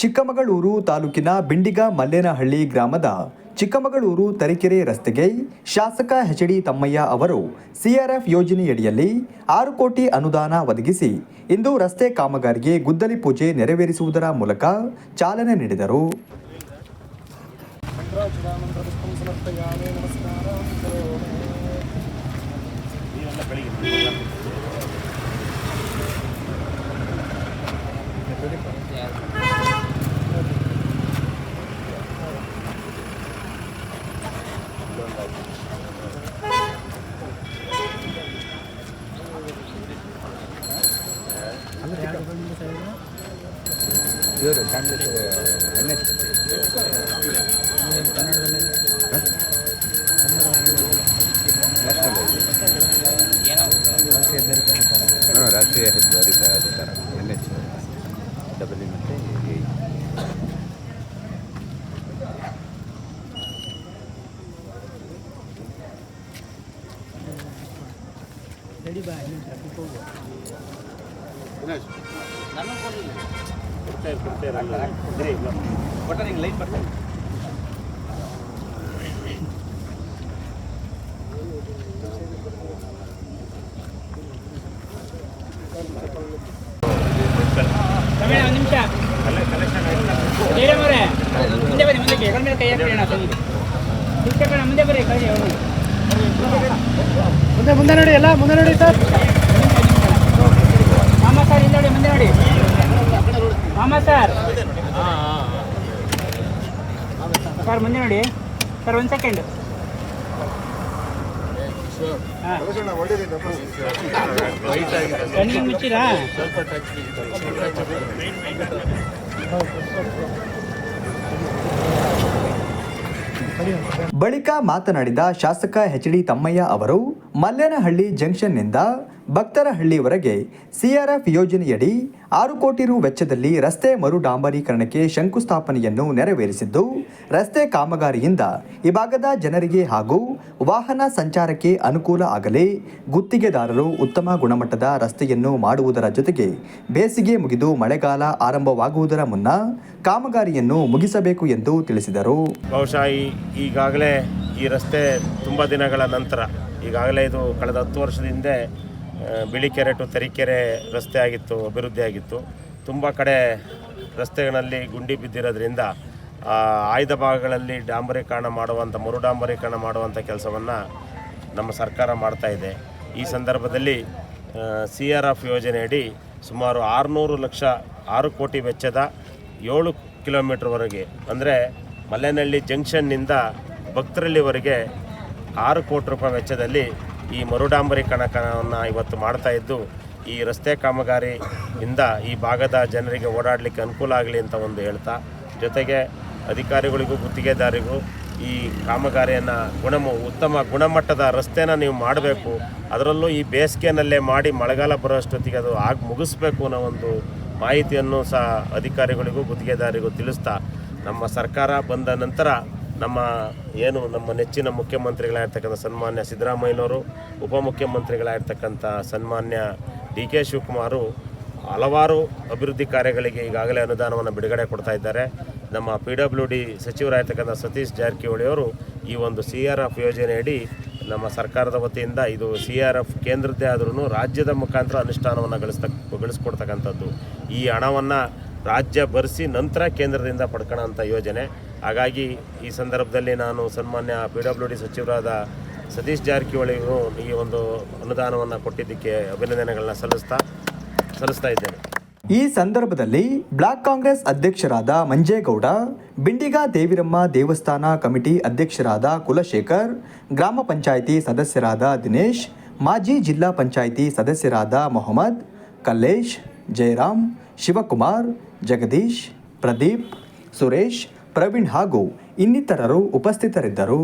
ಚಿಕ್ಕಮಗಳೂರು ತಾಲೂಕಿನ ಬಿಂಡಿಗ ಮಲ್ಲೇನಹಳ್ಳಿ ಗ್ರಾಮದ ಚಿಕ್ಕಮಗಳೂರು ತರೀಕೆರೆ ರಸ್ತೆಗೆ ಶಾಸಕ ಎಚ್ ಡಿ ತಮ್ಮಯ್ಯ ಅವರು ಸಿಆರ್ಎಫ್ ಯೋಜನೆಯಡಿಯಲ್ಲಿ ಆರು ಕೋಟಿ ಅನುದಾನ ಒದಗಿಸಿ ಇಂದು ರಸ್ತೆ ಕಾಮಗಾರಿಗೆ ಗುದ್ದಲಿ ಪೂಜೆ ನೆರವೇರಿಸುವುದರ ಮೂಲಕ ಚಾಲನೆ ನೀಡಿದರು. ಹಾಂ ರಾಷ್ಟ್ರೀಯ ಹೆದ್ದಾರಿ ಪ್ರಾಧಿಕಾರ ಎನ್ ಎಚ್ ಡಬಲ್ ಮತ್ತು ರಮೇಣ ಒಂದು ಮುಂದೆ ಬನ್ನಿ ಮುಂದೆ ಹೆಗಲ ಮೇಲೆ ಕೈ ಹಾಕಿ ಅಣ್ಣ ತಂಗಿ ಶಿಕ್ಷಕಣ್ಣ ಮುಂದೆ ಬರ್ರಿ ಕೈ ಮುಂದೆ ಮುಂದೆ ನೋಡಿ ಎಲ್ಲ ಮುಂದೆ ನೋಡಿ ಸರ್ ಮಾಮ ಸರ್ ಹಿಂದೆ ನೋಡಿ ಮುಂದೆ ನೋಡಿ ಮಾಮ ಸರ್. ಸರ್ ಮುಂದೆ ನೋಡಿ. ಸರ್ ಒಂದು ಸೆಕೆಂಡ್. ಕಣ್ಣಿಗೆ ಮುಚ್ಚಿರಾ? ಬಳಿಕ ಮಾತನಾಡಿದ ಶಾಸಕ ಎಚ್ ಡಿ ತಮ್ಮಯ್ಯ ಅವರು ಮಲ್ಲೇನಹಳ್ಳಿ ಜಂಕ್ಷನ್ನಿಂದ ಭಕ್ತರಹಳ್ಳಿವರೆಗೆ ಸಿಆರ್ಎಫ್ ಯೋಜನೆಯಡಿ ಆರು ಕೋಟಿ ರು ವೆಚ್ಚದಲ್ಲಿ ರಸ್ತೆ ಮರು ಡಾಂಬರೀಕರಣಕ್ಕೆ ಶಂಕುಸ್ಥಾಪನೆಯನ್ನು ನೆರವೇರಿಸಿದ್ದು, ರಸ್ತೆ ಕಾಮಗಾರಿಯಿಂದ ಈ ಭಾಗದ ಜನರಿಗೆ ಹಾಗೂ ವಾಹನ ಸಂಚಾರಕ್ಕೆ ಅನುಕೂಲ ಆಗಲಿ ಗುತ್ತಿಗೆದಾರರು ಉತ್ತಮ ಗುಣಮಟ್ಟದ ರಸ್ತೆಯನ್ನು ಮಾಡುವುದರ ಜೊತೆಗೆ ಬೇಸಿಗೆ ಮುಗಿದು ಮಳೆಗಾಲ ಆರಂಭವಾಗುವುದರ ಮುನ್ನ ಕಾಮಗಾರಿಯನ್ನು ಮುಗಿಸಬೇಕು ಎಂದು ತಿಳಿಸಿದರು. ಬಹುಶಃ ಈಗಾಗಲೇ ಈ ರಸ್ತೆ ತುಂಬ ದಿನಗಳ ನಂತರ ಈಗಾಗಲೇ ಇದು ಕಳೆದ ಹತ್ತು ವರ್ಷದ ಹಿಂದೆ ಬಿಳಿಕೆರೆ ಟು ತರೀಕೆರೆ ರಸ್ತೆ ಆಗಿತ್ತು, ಅಭಿವೃದ್ಧಿ ಆಗಿತ್ತು. ತುಂಬ ಕಡೆ ರಸ್ತೆಗಳಲ್ಲಿ ಗುಂಡಿ ಬಿದ್ದಿರೋದ್ರಿಂದ ಆಯ್ದ ಭಾಗಗಳಲ್ಲಿ ಡಾಂಬರೀಕರಣ ಮಾಡುವಂಥ ಮರು ಡಾಂಬರೀಕರಣ ಮಾಡುವಂಥ ಕೆಲಸವನ್ನು ನಮ್ಮ ಸರ್ಕಾರ ಮಾಡ್ತಾ ಇದೆ. ಈ ಸಂದರ್ಭದಲ್ಲಿ ಸಿ ಆರ್ ಎಫ್ ಯೋಜನೆಯಡಿ ಸುಮಾರು ಆರುನೂರು ಲಕ್ಷ, ಆರು ಕೋಟಿ ವೆಚ್ಚದ ಏಳು ಕಿಲೋಮೀಟ್ರ್ವರೆಗೆ, ಅಂದರೆ ಮಲ್ಲೇನಹಳ್ಳಿ ಜಂಕ್ಷನ್ನಿಂದ ಭಕ್ತರಳ್ಳಿವರೆಗೆ ಆರು ಕೋಟಿ ರೂಪಾಯಿ ವೆಚ್ಚದಲ್ಲಿ ಈ ಮರುಡಾಂಬರೀಕರಣವನ್ನು ಇವತ್ತು ಮಾಡ್ತಾ ಇದ್ದು, ಈ ರಸ್ತೆ ಕಾಮಗಾರಿಯಿಂದ ಈ ಭಾಗದ ಜನರಿಗೆ ಓಡಾಡಲಿಕ್ಕೆ ಅನುಕೂಲ ಆಗಲಿ ಅಂತ ಒಂದು ಹೇಳ್ತಾ, ಜೊತೆಗೆ ಅಧಿಕಾರಿಗಳಿಗೂ, ಗುತ್ತಿಗೆದಾರಿಗೂ ಈ ಕಾಮಗಾರಿಯನ್ನು ಗುಣಮ, ಉತ್ತಮ ಗುಣಮಟ್ಟದ ರಸ್ತೆನ ನೀವು ಮಾಡಬೇಕು, ಅದರಲ್ಲೂ ಈ ಬೇಸಿಗೆನಲ್ಲೇ ಮಾಡಿ ಮಳೆಗಾಲ ಬರೋಷ್ಟೊತ್ತಿಗೆ ಅದು ಆಗಿ ಮುಗಿಸ್ಬೇಕು ಅನ್ನೋ ಒಂದು ಮಾಹಿತಿಯನ್ನು ಸಹ ಅಧಿಕಾರಿಗಳಿಗೂ, ಗುತ್ತಿಗೆದಾರಿಗೂ ತಿಳಿಸ್ತಾ, ನಮ್ಮ ಸರ್ಕಾರ ಬಂದ ನಂತರ ನಮ್ಮ ಏನು ನಮ್ಮ ನೆಚ್ಚಿನ ಮುಖ್ಯಮಂತ್ರಿಗಳಾಗಿರ್ತಕ್ಕಂಥ ಸನ್ಮಾನ್ಯ ಸಿದ್ದರಾಮಯ್ಯನವರು, ಉಪಮುಖ್ಯಮಂತ್ರಿಗಳಾಗಿರ್ತಕ್ಕಂಥ ಸನ್ಮಾನ್ಯ ಡಿ ಕೆ ಶಿವಕುಮಾರು ಹಲವಾರು ಅಭಿವೃದ್ಧಿ ಕಾರ್ಯಗಳಿಗೆ ಈಗಾಗಲೇ ಅನುದಾನವನ್ನು ಬಿಡುಗಡೆ ಕೊಡ್ತಾ ಇದ್ದಾರೆ. ನಮ್ಮ ಪಿ ಡಬ್ಲ್ಯೂ ಡಿ ಸಚಿವರಾಗಿರ್ತಕ್ಕಂಥ ಸತೀಶ್ ಜಾರಕಿಹೊಳಿ ಅವರು ಈ ಒಂದು ಸಿ ಆರ್ ಎಫ್ ಯೋಜನೆಯಡಿ ನಮ್ಮ ಸರ್ಕಾರದ ವತಿಯಿಂದ ಇದು ಸಿ ಆರ್ ಎಫ್ ಕೇಂದ್ರದ್ದೇ ಆದ್ರೂ ರಾಜ್ಯದ ಮುಖಾಂತರ ಅನುಷ್ಠಾನವನ್ನು ಗಳಿಸ್ತಕ್ಕ ಗಳಿಸ್ಕೊಡ್ತಕ್ಕಂಥದ್ದು. ಈ ಹಣವನ್ನು ರಾಜ್ಯ ಭರಿಸಿ ನಂತರ ಕೇಂದ್ರದಿಂದ ಪಡ್ಕೊಳ್ಳೋಂಥ ಯೋಜನೆ. ಹಾಗಾಗಿ ಈ ಸಂದರ್ಭದಲ್ಲಿ ನಾನು ಸನ್ಮಾನ್ಯ ಪಿ ಡಬ್ಲ್ಯೂ ಡಿ ಸಚಿವರಾದ ಸತೀಶ್ ಜಾರಕಿಹೊಳಿ ಈ ಒಂದು ಅನುದಾನವನ್ನು ಕೊಟ್ಟಿದ್ದಕ್ಕೆ ಅಭಿನಂದನೆಗಳನ್ನ ಸಲ್ಲಿಸ್ತಾ ಸಲ್ಲಿಸ್ತಾ ಇದ್ದೇನೆ. ಈ ಸಂದರ್ಭದಲ್ಲಿ ಬ್ಲಾಕ್ ಕಾಂಗ್ರೆಸ್ ಅಧ್ಯಕ್ಷರಾದ ಮಂಜೇಗೌಡ, ಬಿಂಡಿಗ ದೇವಿರಮ್ಮ ದೇವಸ್ಥಾನ ಕಮಿಟಿ ಅಧ್ಯಕ್ಷರಾದ ಕುಲಶೇಖರ್, ಗ್ರಾಮ ಪಂಚಾಯಿತಿ ಸದಸ್ಯರಾದ ದಿನೇಶ್, ಮಾಜಿ ಜಿಲ್ಲಾ ಪಂಚಾಯಿತಿ ಸದಸ್ಯರಾದ ಮೊಹಮ್ಮದ್, ಕಲ್ಲೇಶ್, ಜಯರಾಮ್, ಶಿವಕುಮಾರ್, ಜಗದೀಶ್, ಪ್ರದೀಪ್, ಸುರೇಶ್ ಪ್ರವೀಣ್ ಹಾಗೂ ಇನ್ನಿತರರು ಉಪಸ್ಥಿತರಿದ್ದರು.